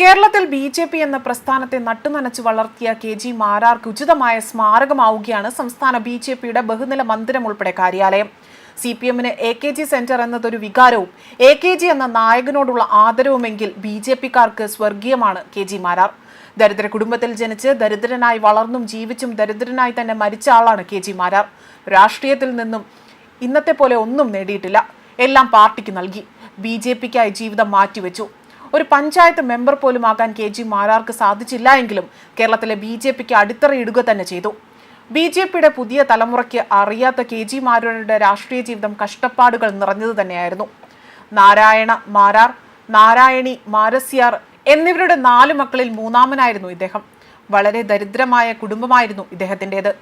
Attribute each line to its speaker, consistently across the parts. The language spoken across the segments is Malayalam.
Speaker 1: കേരളത്തിൽ ബി ജെ പി എന്ന പ്രസ്ഥാനത്തെ നട്ടുനനച്ച് വളർത്തിയ കെ ജി മാരാർക്ക് ഉചിതമായ സ്മാരകമാവുകയാണ് സംസ്ഥാന ബി ജെ പിയുടെ ബഹുനില മന്ദിരം ഉൾപ്പെടെ കാര്യാലയം. സി പി എമ്മിന് എ കെ ജി സെന്റർ എന്നതൊരു വികാരവും എ കെ ജി എന്ന നായകനോടുള്ള ആദരവുമെങ്കിൽ ബി ജെ പിക്കാർക്ക് സ്വർഗീയമാണ് കെ ജി മാരാർ. ദരിദ്ര കുടുംബത്തിൽ ജനിച്ച് ദരിദ്രനായി വളർന്നും ജീവിച്ചും ദരിദ്രനായി തന്നെ മരിച്ച ആളാണ് കെ ജി മാരാർ. രാഷ്ട്രീയത്തിൽ നിന്നും ഇന്നത്തെ പോലെ ഒന്നും നേടിയിട്ടില്ല. എല്ലാം പാർട്ടിക്ക് നൽകി. ബി ജെ പിക്കായി ജീവിതം മാറ്റിവെച്ചു. ഒരു പഞ്ചായത്ത് മെമ്പർ പോലും ആകാൻ കെ ജി മാരാർക്ക് സാധിച്ചില്ല എങ്കിലും കേരളത്തിലെ ബി ജെ പിക്ക് അടിത്തറയിടുക തന്നെ ചെയ്തു. ബി ജെ പിയുടെ പുതിയ തലമുറയ്ക്ക് അറിയാത്ത കെ ജി മാരാരുടെ രാഷ്ട്രീയ ജീവിതം കഷ്ടപ്പാടുകൾ നിറഞ്ഞത് തന്നെയായിരുന്നു. നാരായണ മാരാർ നാരായണി മാരസ്യാർ എന്നിവരുടെ നാല് മക്കളിൽ മൂന്നാമനായിരുന്നു ഇദ്ദേഹം. വളരെ ദരിദ്രമായ കുടുംബമായിരുന്നു ഇദ്ദേഹത്തിന്റെത്.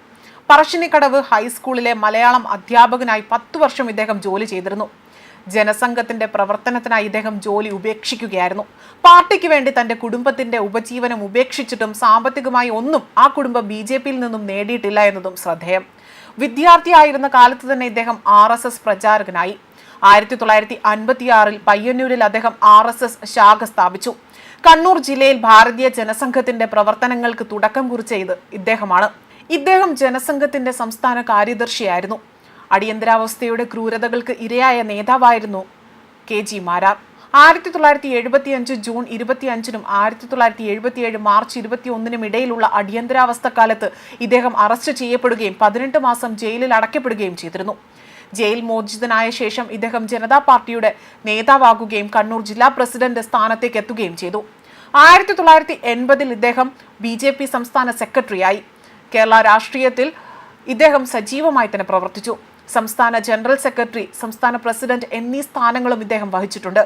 Speaker 1: പറശ്ശിനിക്കടവ് ഹൈസ്കൂളിലെ മലയാളം അധ്യാപകനായി പത്തു വർഷം ഇദ്ദേഹം ജോലി ചെയ്തിരുന്നു. ജനസംഘത്തിന്റെ പ്രവർത്തനത്തിനായി ഇദ്ദേഹം ജോലി ഉപേക്ഷിക്കുകയായിരുന്നു. പാർട്ടിക്ക് വേണ്ടി തന്റെ കുടുംബത്തിന്റെ ഉപജീവനം ഉപേക്ഷിച്ചിട്ടും സാമ്പത്തികമായി ഒന്നും ആ കുടുംബം ബി ജെ പിയിൽ നിന്നും നേടിയിട്ടില്ല എന്നതും ശ്രദ്ധേയം. വിദ്യാർത്ഥിയായിരുന്ന കാലത്ത് തന്നെ ഇദ്ദേഹം ആർ എസ് എസ് പ്രചാരകനായി. ആയിരത്തി തൊള്ളായിരത്തി അൻപത്തിയാറിൽ പയ്യന്നൂരിൽ അദ്ദേഹം ആർ എസ് എസ് ശാഖ സ്ഥാപിച്ചു. കണ്ണൂർ ജില്ലയിൽ ഭാരതീയ ജനസംഘത്തിന്റെ പ്രവർത്തനങ്ങൾക്ക് തുടക്കം കുറിച്ച ഇത് ഇദ്ദേഹമാണ്. ഇദ്ദേഹം ജനസംഘത്തിന്റെ സംസ്ഥാന കാര്യദർശിയായിരുന്നു. അടിയന്തരാവസ്ഥയുടെ ക്രൂരതകൾക്ക് ഇരയായ നേതാവായിരുന്നു കെ ജി മാരാർ. ആയിരത്തി തൊള്ളായിരത്തി എഴുപത്തി അഞ്ച് ജൂൺ ഇരുപത്തി അഞ്ചിനും ആയിരത്തി തൊള്ളായിരത്തി എഴുപത്തി ഏഴ് മാർച്ച് ഇരുപത്തി ഒന്നിനും ഇടയിലുള്ള അടിയന്തരാവസ്ഥ കാലത്ത് ഇദ്ദേഹം അറസ്റ്റ് ചെയ്യപ്പെടുകയും പതിനെട്ട് മാസം ജയിലിൽ അടയ്ക്കപ്പെടുകയും ചെയ്തിരുന്നു. ജയിൽ മോചിതനായ ശേഷം ഇദ്ദേഹം ജനതാ പാർട്ടിയുടെ നേതാവാകുകയും കണ്ണൂർ ജില്ലാ പ്രസിഡന്റ് സ്ഥാനത്തേക്ക് എത്തുകയും ചെയ്തു. ആയിരത്തി തൊള്ളായിരത്തി എൺപതിൽ ഇദ്ദേഹം ബി ജെ പി സംസ്ഥാന സെക്രട്ടറിയായി. കേരള രാഷ്ട്രീയത്തിൽ ഇദ്ദേഹം സജീവമായി തന്നെ പ്രവർത്തിച്ചു. സംസ്ഥാന ജനറൽ സെക്രട്ടറി സംസ്ഥാന പ്രസിഡന്റ് എന്നീ സ്ഥാനങ്ങളും ഇദ്ദേഹം വഹിച്ചിട്ടുണ്ട്.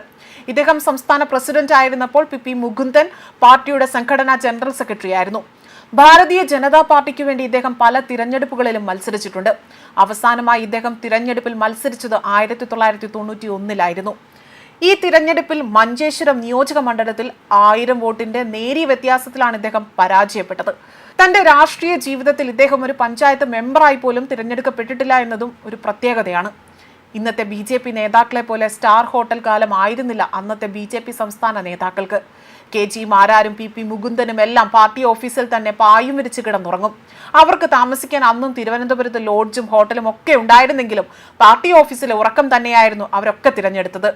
Speaker 1: ഇദ്ദേഹം സംസ്ഥാന പ്രസിഡന്റ് ആയിരുന്നപ്പോൾ പി പി മുകുന്ദൻ പാർട്ടിയുടെ സംഘടനാ ജനറൽ സെക്രട്ടറി ആയിരുന്നു. ഭാരതീയ ജനതാ പാർട്ടിക്ക് വേണ്ടി ഇദ്ദേഹം പല തിരഞ്ഞെടുപ്പുകളിലും മത്സരിച്ചിട്ടുണ്ട്. അവസാനമായി ഇദ്ദേഹം തിരഞ്ഞെടുപ്പിൽ മത്സരിച്ചത് ആയിരത്തി തൊള്ളായിരത്തി തൊണ്ണൂറ്റി ഒന്നിലായിരുന്നു ഈ തിരഞ്ഞെടുപ്പിൽ മഞ്ചേശ്വരം നിയോജക മണ്ഡലത്തിൽ ആയിരം വോട്ടിന്റെ നേരിയ വ്യത്യാസത്തിലാണ് ഇദ്ദേഹം പരാജയപ്പെട്ടത്. തന്റെ രാഷ്ട്രീയ ജീവിതത്തിൽ ഇദ്ദേഹം ഒരു പഞ്ചായത്ത് മെമ്പറായി പോലും തിരഞ്ഞെടുക്കപ്പെട്ടിട്ടില്ല എന്നതും ഒരു പ്രത്യേകതയാണ്. ഇന്നത്തെ ബി ജെ പി നേതാക്കളെ പോലെ സ്റ്റാർ ഹോട്ടൽ കാലം ആയിരുന്നില്ല അന്നത്തെ ബി ജെ പി സംസ്ഥാന നേതാക്കൾക്ക്. കെ ജി മാരാരും പി പി മുകുന്ദനും എല്ലാം പാർട്ടി ഓഫീസിൽ തന്നെ പായും വിരിച്ച് കിടന്നുറങ്ങും. അവർക്ക് താമസിക്കാൻ അന്നും തിരുവനന്തപുരത്ത് ലോഡ്ജും ഹോട്ടലും ഒക്കെ ഉണ്ടായിരുന്നെങ്കിലും പാർട്ടി ഓഫീസിലെ ഉറക്കം തന്നെയായിരുന്നു അവരൊക്കെ തിരഞ്ഞെടുത്തത്.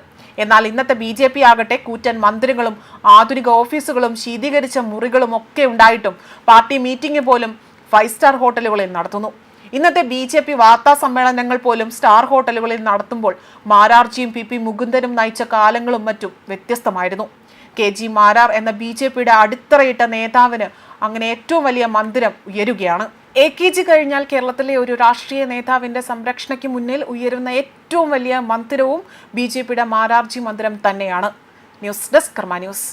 Speaker 1: എന്നാൽ ഇന്നത്തെ ബി ജെ പി ആകട്ടെ കൂറ്റൻ മന്ദിരങ്ങളും ആധുനിക ഓഫീസുകളും ശീതീകരിച്ച മുറികളും ഒക്കെ ഉണ്ടായിട്ടും പാർട്ടി മീറ്റിംഗ് പോലും ഫൈവ് സ്റ്റാർ ഹോട്ടലുകളിൽ നടത്തുന്നു. ഇന്നത്തെ ബി ജെ പി വാർത്താ സമ്മേളനങ്ങൾ പോലും സ്റ്റാർ ഹോട്ടലുകളിൽ നടത്തുമ്പോൾ മാരാർജിയും പി പി മുകുന്ദനും നയിച്ച കാലങ്ങളും മറ്റും വ്യത്യസ്തമായിരുന്നു. കെ ജി മാരാർ എന്ന ബി ജെ പിയുടെ അടിത്തറയിട്ട നേതാവിന് അങ്ങനെ ഏറ്റവും വലിയ മന്ദിരം ഉയരുകയാണ്. എ കെ ജി കഴിഞ്ഞാൽ കേരളത്തിലെ ഒരു രാഷ്ട്രീയ നേതാവിന്റെ സംരക്ഷണയ്ക്ക് മുന്നിൽ ഉയരുന്ന ഏറ്റവും വലിയ മന്ദിരവും ബി ജെ പിയുടെ മാരാർജി മന്ദിരം തന്നെയാണ്. News desk Karma news.